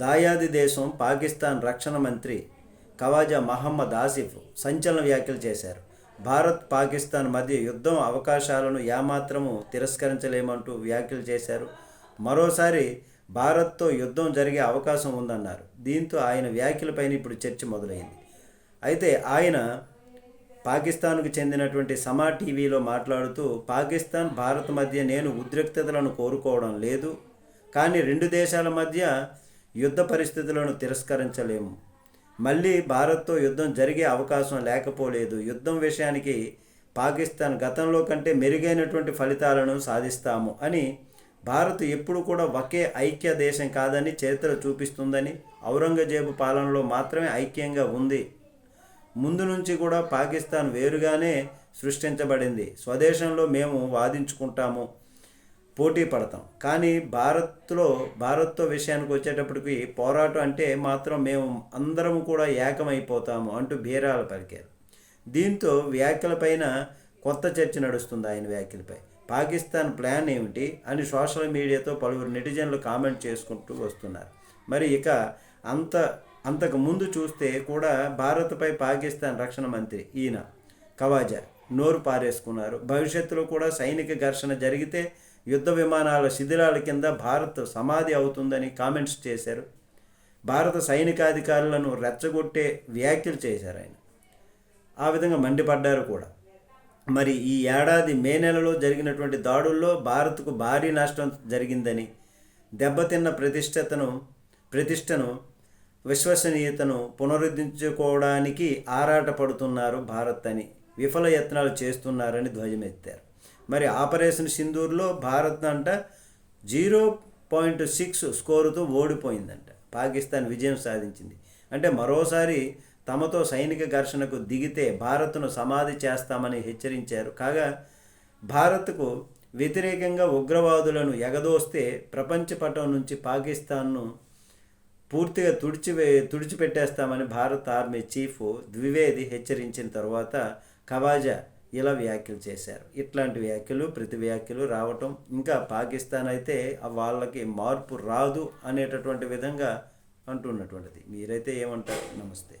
దాయాది దేశం పాకిస్తాన్ రక్షణ మంత్రి ఖవాజా మహమ్మద్ ఆసిఫ్ సంచలన వ్యాఖ్యలు చేశారు. భారత్ పాకిస్తాన్ మధ్య యుద్ధం అవకాశాలను ఏమాత్రము తిరస్కరించలేమంటూ వ్యాఖ్యలు చేశారు. మరోసారి భారత్తో యుద్ధం జరిగే అవకాశం ఉందన్నారు. దీంతో ఆయన వ్యాఖ్యలపైన ఇప్పుడు చర్చ మొదలైంది. అయితే ఆయన పాకిస్తాన్కు చెందినటువంటి సమా టీవీలో మాట్లాడుతూ పాకిస్తాన్ భారత్ మధ్య నేను ఉద్రిక్తతలను కోరుకోవడం లేదు. కానీ రెండు దేశాల మధ్య యుద్ధ పరిస్థితులను తిరస్కరించలేము. మళ్ళీ భారత్తో యుద్ధం జరిగే అవకాశం లేకపోలేదు. యుద్ధం విషయానికి పాకిస్తాన్ గతంలో కంటే మెరుగైనటువంటి ఫలితాలను సాధిస్తాము అని భారత్ ఎప్పుడు కూడా ఒకే ఐక్య దేశం కాదని చరిత్ర చూపిస్తుందని ఔరంగజేబు పాలనలో మాత్రమే ఐక్యంగా ఉంది. ముందు నుంచి కూడా పాకిస్తాన్ వేరుగానే సృష్టించబడింది. స్వదేశంలో మేము వాదించుకుంటాము. పోటీ పడతాం. కానీ భారత్లో భారత్తో విషయానికి వచ్చేటప్పటికి పోరాటం అంటే మాత్రం మేము అందరం కూడా ఏకమైపోతాము అంటూ బీరాలు పలికారు. దీంతో వ్యాఖ్యలపైన కొత్త చర్చ నడుస్తుంది ఆయన వ్యాఖ్యలపై. పాకిస్తాన్ ప్లాన్ ఏమిటి అని సోషల్ మీడియాతో పలువురు నెటిజన్లు కామెంట్ చేసుకుంటూ వస్తున్నారు. మరి ఇక అంత అంతకు ముందు చూస్తే కూడా భారత్పై పాకిస్తాన్ రక్షణ మంత్రి ఈయన కవాజా నోరు పారేసుకున్నారు. భవిష్యత్తులో కూడా సైనిక ఘర్షణ జరిగితే యుద్ధ విమానాల శిథిలాల కింద భారత్ సమాధి అవుతుందని కామెంట్స్ చేశారు. భారత సైనికాధికారులను రెచ్చగొట్టే వ్యాఖ్యలు చేశారు ఆయన. ఆ విధంగా మండిపడ్డారు కూడా. మరి ఈ ఏడాది మే నెలలో జరిగినటువంటి దాడుల్లో భారత్కు భారీ నష్టం జరిగిందని దెబ్బతిన్న ప్రతిష్టతను ప్రతిష్టను విశ్వసనీయతను పునరుద్ధరించుకోవడానికి ఆరాటపడుతున్నారు భారత్ అని విఫల యత్నాలు చేస్తున్నారని ధ్వజమెత్తారు. మరి ఆపరేషన్ సింధూర్లో భారత్ అంట జీరో పాయింట్ సిక్స్ స్కోరుతో ఓడిపోయిందంట. పాకిస్తాన్ విజయం సాధించింది. అంటే మరోసారి తమతో సైనిక ఘర్షణకు దిగితే భారత్ను సమాధి చేస్తామని హెచ్చరించారు. కాగా భారత్కు వ్యతిరేకంగా ఉగ్రవాదులను ఎగదోస్తే ప్రపంచ పటం నుంచి పాకిస్తాన్ను పూర్తిగా తుడిచివే తుడిచిపెట్టేస్తామని భారత ఆర్మీ చీఫ్ ద్వివేది హెచ్చరించిన తర్వాత కవాజా ఇలా వ్యాఖ్యలు చేశారు. ఇట్లాంటి వ్యాఖ్యలు ప్రతి వ్యాఖ్యలు రావటం ఇంకా పాకిస్తాన్ అయితే వాళ్ళకి మార్పు రాదు అనేటటువంటి విధంగా అంటున్నటువంటిది. మీరైతే ఏమంటారు? నమస్తే.